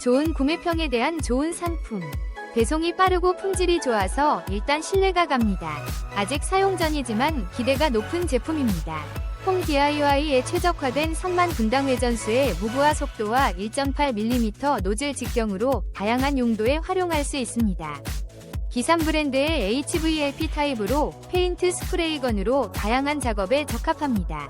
좋은 구매평에 대한 좋은 상품. 배송이 빠르고 품질이 좋아서 일단 신뢰가 갑니다. 아직 사용 전이지만 기대가 높은 제품입니다. 홈 DIY에 최적화된 3만 분당 회전수의 무브화 속도와 1.8mm 노즐 직경으로 다양한 용도에 활용할 수 있습니다. 기산 브랜드의 HVLP 타입으로 페인트 스프레이건으로 다양한 작업에 적합합니다.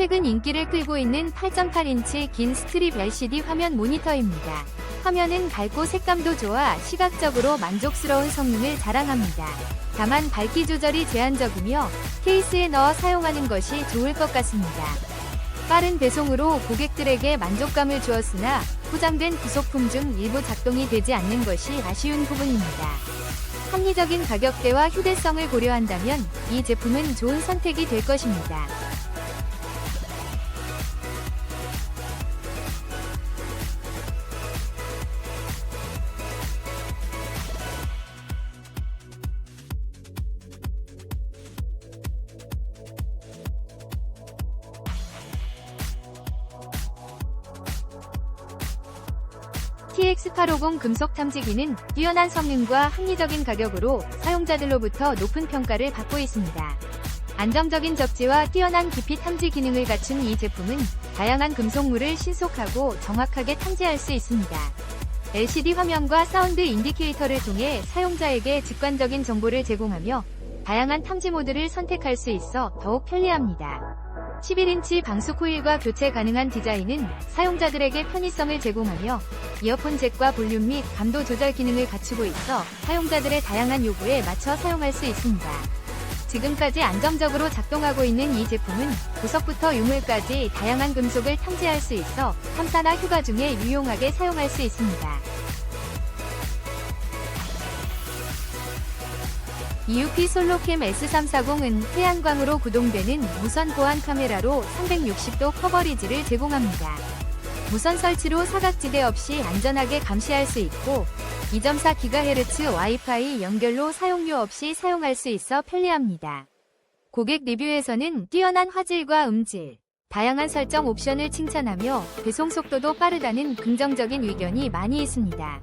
최근 인기를 끌고 있는 8.8인치 긴 스트립 LCD 화면 모니터입니다. 화면은 밝고 색감도 좋아 시각적으로 만족스러운 성능을 자랑합니다. 다만 밝기 조절이 제한적이며 케이스에 넣어 사용하는 것이 좋을 것 같습니다. 빠른 배송으로 고객들에게 만족감을 주었으나 포장된 부속품 중 일부 작동이 되지 않는 것이 아쉬운 부분입니다. 합리적인 가격대와 휴대성을 고려한다면 이 제품은 좋은 선택이 될 것입니다. TX850 금속 탐지기는 뛰어난 성능과 합리적인 가격으로 사용자들로부터 높은 평가를 받고 있습니다. 안정적인 접지와 뛰어난 깊이 탐지 기능을 갖춘 이 제품은 다양한 금속물을 신속하고 정확하게 탐지할 수 있습니다. LCD 화면과 사운드 인디케이터를 통해 사용자에게 직관적인 정보를 제공하며 다양한 탐지 모드를 선택할 수 있어 더욱 편리합니다. 11인치 방수 코일과 교체 가능한 디자인은 사용자들에게 편의성을 제공하며 이어폰 잭과 볼륨 및 감도 조절 기능을 갖추고 있어 사용자들의 다양한 요구에 맞춰 사용할 수 있습니다. 지금까지 안정적으로 작동하고 있는 이 제품은 구석부터 유물까지 다양한 금속을 탐지할 수 있어 탐사나 휴가 중에 유용하게 사용할 수 있습니다. EUP 솔로캠 S340은 태양광으로 구동되는 무선 보안 카메라로 360도 커버리지를 제공합니다. 무선 설치로 사각지대 없이 안전하게 감시할 수 있고 2.4GHz 와이파이 연결로 사용료 없이 사용할 수 있어 편리합니다. 고객 리뷰에서는 뛰어난 화질과 음질, 다양한 설정 옵션을 칭찬하며 배송 속도도 빠르다는 긍정적인 의견이 많이 있습니다.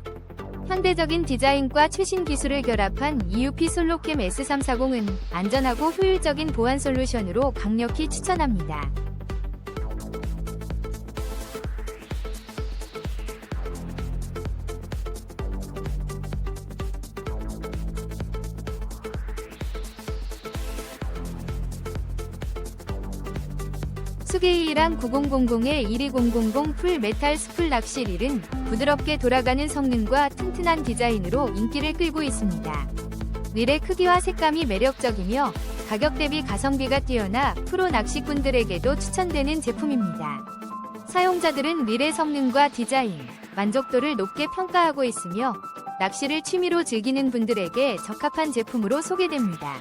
현대적인 디자인과 최신 기술을 결합한 EUP 솔로캠 S340은 안전하고 효율적인 보안 솔루션으로 강력히 추천합니다. 수게이랑 9000의 12000 풀 메탈 스풀 낚시 릴은 부드럽게 돌아가는 성능과 튼튼한 디자인으로 인기를 끌고 있습니다. 릴의 크기와 색감이 매력적이며 가격 대비 가성비가 뛰어나 프로 낚시꾼들에게도 추천되는 제품입니다. 사용자들은 릴의 성능과 디자인, 만족도를 높게 평가하고 있으며 낚시를 취미로 즐기는 분들에게 적합한 제품으로 소개됩니다.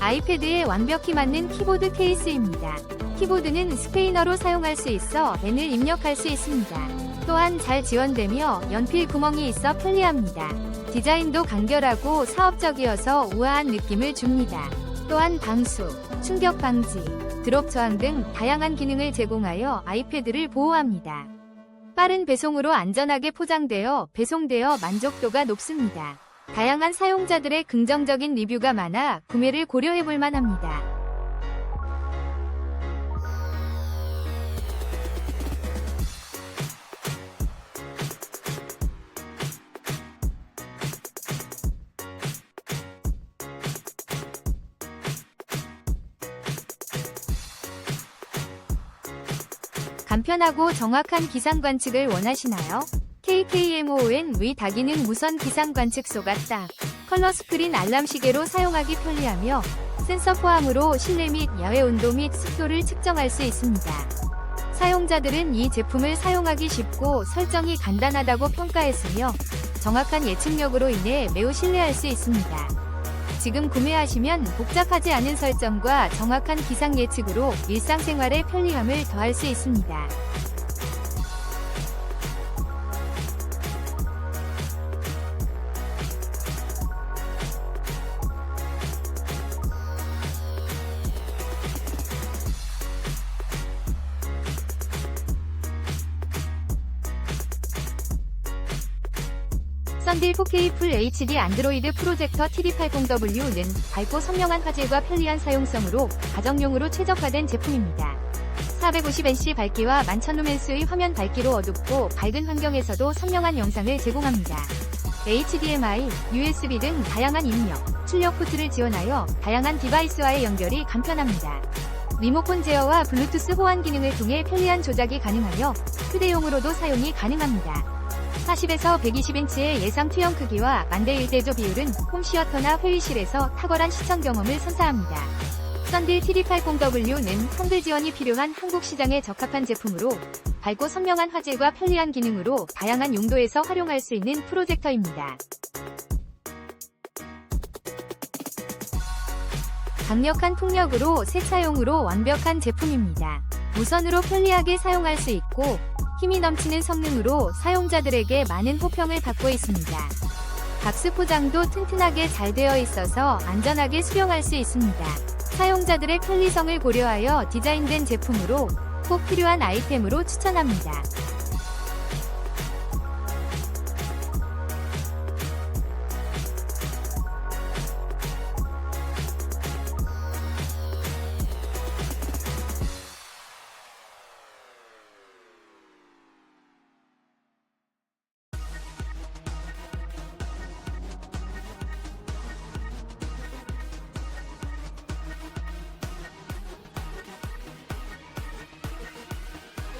아이패드에 완벽히 맞는 키보드 케이스입니다. 키보드는 스페인어로 사용할 수 있어 N을 입력할 수 있습니다. 또한 잘 지원되며 연필 구멍이 있어 편리합니다. 디자인도 간결하고 사업적이어서 우아한 느낌을 줍니다. 또한 방수, 충격 방지, 드롭 저항 등 다양한 기능을 제공하여 아이패드를 보호합니다. 빠른 배송으로 안전하게 포장되어 배송되어 만족도가 높습니다. 다양한 사용자들의 긍정적인 리뷰가 많아 구매를 고려해 볼 만합니다. 간편하고 정확한 기상 관측을 원하시나요? KKMON 위 다기능 무선 기상 관측소가 딱 컬러 스크린 알람 시계로 사용하기 편리하며 센서 포함으로 실내 및 야외 온도 및 습도를 측정할 수 있습니다. 사용자들은 이 제품을 사용하기 쉽고 설정이 간단하다고 평가했으며 정확한 예측력으로 인해 매우 신뢰할 수 있습니다. 지금 구매하시면 복잡하지 않은 설정과 정확한 기상 예측으로 일상생활의 편리함을 더할 수 있습니다. 썬딜 4K 풀 HD 안드로이드 프로젝터 TD80W는 밝고 선명한 화질과 편리한 사용성으로 가정용으로 최적화된 제품입니다. 450NC 밝기와 11,000루멘스의 화면 밝기로 어둡고 밝은 환경에서도 선명한 영상을 제공합니다. HDMI, USB 등 다양한 입력, 출력 포트를 지원하여 다양한 디바이스와의 연결이 간편합니다. 리모컨 제어와 블루투스 호환 기능을 통해 편리한 조작이 가능하며 휴대용으로도 사용이 가능합니다. 40에서 120인치의 예상 투영 크기와 만대 1대조 비율은 홈시어터나 회의실에서 탁월한 시청 경험을 선사합니다. 썬딜 TD80W는 한글 지원이 필요한 한국 시장에 적합한 제품으로 밝고 선명한 화질과 편리한 기능으로 다양한 용도에서 활용할 수 있는 프로젝터입니다. 강력한 풍력으로 세차용으로 완벽한 제품입니다. 무선으로 편리하게 사용할 수 있고 힘이 넘치는 성능으로 사용자들에게 많은 호평을 받고 있습니다. 박스 포장도 튼튼하게 잘 되어 있어서 안전하게 수령할 수 있습니다. 사용자들의 편리성을 고려하여 디자인된 제품으로 꼭 필요한 아이템으로 추천합니다.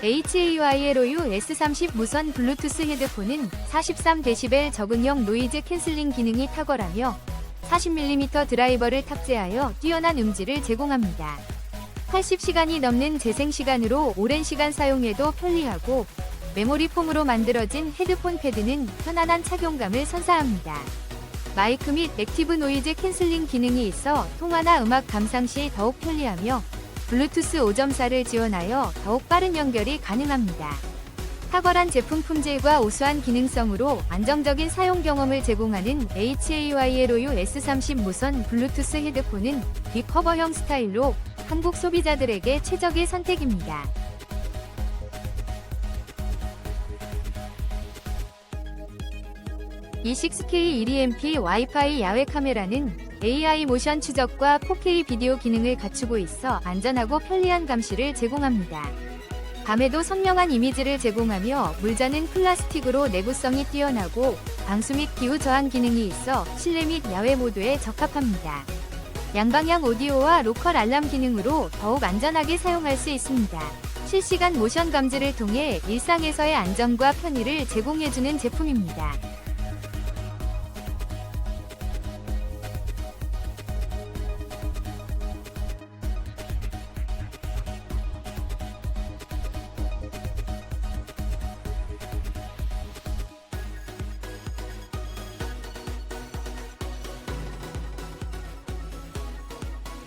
HAYLOU S30 무선 블루투스 헤드폰은 43dB 적응형 노이즈 캔슬링 기능이 탁월하며 40mm 드라이버를 탑재하여 뛰어난 음질을 제공합니다. 80시간이 넘는 재생시간으로 오랜 시간 사용해도 편리하고 메모리 폼으로 만들어진 헤드폰 패드는 편안한 착용감을 선사합니다. 마이크 및 액티브 노이즈 캔슬링 기능이 있어 통화나 음악 감상 시 더욱 편리하며 블루투스 5.4를 지원하여 더욱 빠른 연결이 가능합니다. 탁월한 제품 품질과 우수한 기능성으로 안정적인 사용 경험을 제공하는 HAYLOU S30 무선 블루투스 헤드폰은 빅커버형 스타일로 한국 소비자들에게 최적의 선택입니다. E6K 1EMP 와이파이 야외 카메라는 AI 모션 추적과 4K 비디오 기능을 갖추고 있어 안전하고 편리한 감시를 제공합니다. 밤에도 선명한 이미지를 제공하며 물자는 플라스틱으로 내구성이 뛰어나고 방수 및 기후 저항 기능이 있어 실내 및 야외 모두에 적합합니다. 양방향 오디오와 로컬 알람 기능으로 더욱 안전하게 사용할 수 있습니다. 실시간 모션 감지를 통해 일상에서의 안전과 편의를 제공해주는 제품입니다.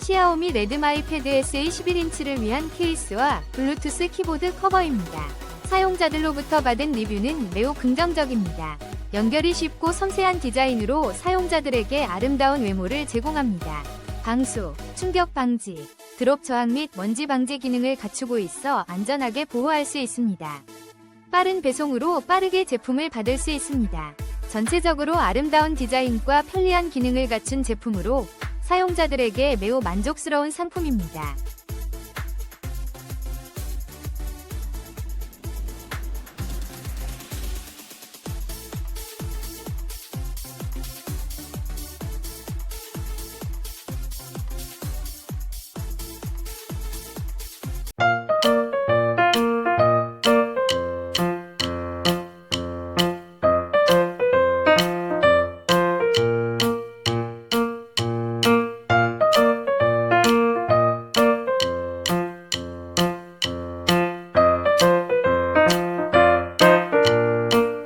시아오미 레드마이 패드 SE 11인치를 위한 케이스와 블루투스 키보드 커버입니다. 사용자들로부터 받은 리뷰는 매우 긍정적입니다. 연결이 쉽고 섬세한 디자인으로 사용자들에게 아름다운 외모를 제공합니다. 방수, 충격 방지, 드롭 저항 및 먼지 방지 기능을 갖추고 있어 안전하게 보호할 수 있습니다. 빠른 배송으로 빠르게 제품을 받을 수 있습니다. 전체적으로 아름다운 디자인과 편리한 기능을 갖춘 제품으로 사용자들에게 매우 만족스러운 상품입니다.